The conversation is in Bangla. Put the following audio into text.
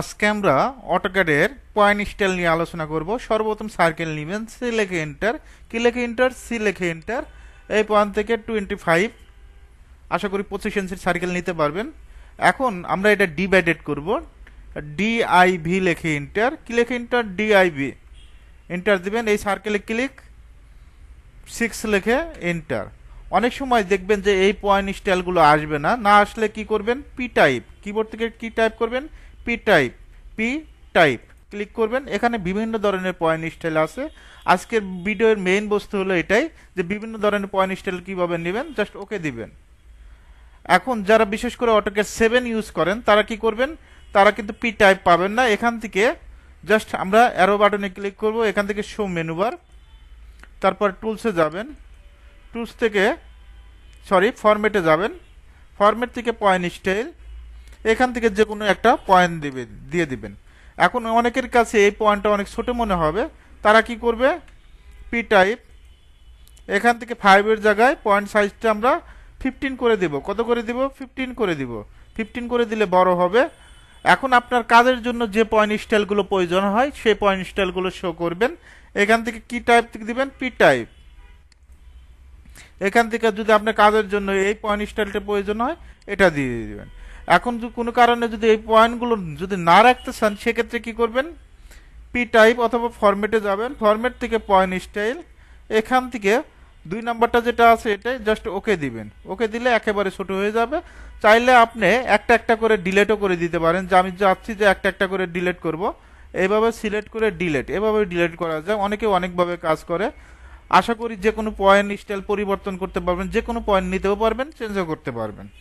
আজকে আমরা অটোক্যাডের পয়েন্ট স্টাইল নিয়ে আলোচনা করব। সর্বপ্রথম সার্কেল নেবেন সি লেখে এন্টার কি লেখে এন্টার সি লেখে এন্টার এই পয়েন্ট থেকে টোয়েন্টি ফাইভ আশা করি পঁচিশ ইঞ্চির সার্কেল নিতে পারবেন। এখন আমরা এটা ডিভাইডেড করব। ডিআইভি লেখে এন্টার কি লেখে এন্টার ডিআইভি এন্টার দিবেন, এই সার্কেলে ক্লিক সিক্স লেখে এন্টার অনেক সময় দেখবেন যে এই পয়েন্ট স্টাইলগুলো আসবে না। না আসলে কি করবেন? পি টাইপ কিবোর্ড থেকে কি টাইপ করবেন? P type P type click করবেন। এখানে বিভিন্ন ধরনের পয়েন্ট স্টাইল আছে। আজকের ভিডিওর মেইন বস্তু হলো এটাই যে বিভিন্ন ধরনের পয়েন্ট স্টাইল কীভাবে নেবেন? জাস্ট ওকে দিবেন। এখন যারা বিশেষ করে অটোকে সেভেন ইউজ করেন, তারা কি করবেন? তারা কিন্তু পি টাইপ পাবেন না। এখান থেকে জাস্ট আমরা অ্যারো বাটনে ক্লিক করব। এখান থেকে শো মেনুবার তারপর টুলসে যাবেন। টুলস থেকে সরি ফরম্যাটে যাবেন। ফরম্যাট থেকে পয়েন্ট স্টাইল এখান থেকে যে কোনো একটা পয়েন্ট দিবেন, দিয়ে দিবেন। এখন অনেকের কাছে এই পয়েন্টটা অনেক ছোট মনে হবে। তারা কি করবে? পি টাইপ এখান থেকে ফাইভের জায়গায় পয়েন্ট সাইজটা আমরা ফিফটিন করে দেব। কত করে দিব? ফিফটিন করে দিব। ফিফটিন করে দিলে বড় হবে। এখন আপনার কাজের জন্য যে পয়েন্ট স্টাইলগুলো প্রয়োজন হয়, সেই পয়েন্ট স্টাইলগুলো শো করবেন। এখান থেকে কি টাইপ দিবেন? পি টাইপ এখান থেকে যদি আপনার কাজের জন্য এই পয়েন্ট স্টাইলটা প্রয়োজন হয়, এটা দিয়ে দিবেন। এখন যদি কোনো কারণে যদি এই পয়েন্টগুলো যদি না রাখতে চান, সেক্ষেত্রে কি করবেন? পি টাইপ অথবা ফরম্যাটে যাবেন। ফরম্যাট থেকে পয়েন্ট স্টাইল এখান থেকে দুই নাম্বারটা যেটা আছে, এটাই জাস্ট ওকে দিবেন। ওকে দিলে একেবারে ছোট হয়ে যাবে। চাইলে আপনি একটা একটা করে ডিলেটও করে দিতে পারেন। যে আমি চাচ্ছি যে একটা একটা করে ডিলেট করব। এইভাবে সিলেক্ট করে ডিলেট এভাবে ডিলেট করা যায়। অনেকে অনেকভাবে কাজ করে। আশা করি যে কোনো পয়েন্ট স্টাইল পরিবর্তন করতে পারবেন, যে কোনো পয়েন্ট নিতেও পারবেন চেঞ্জও করতে পারবেন।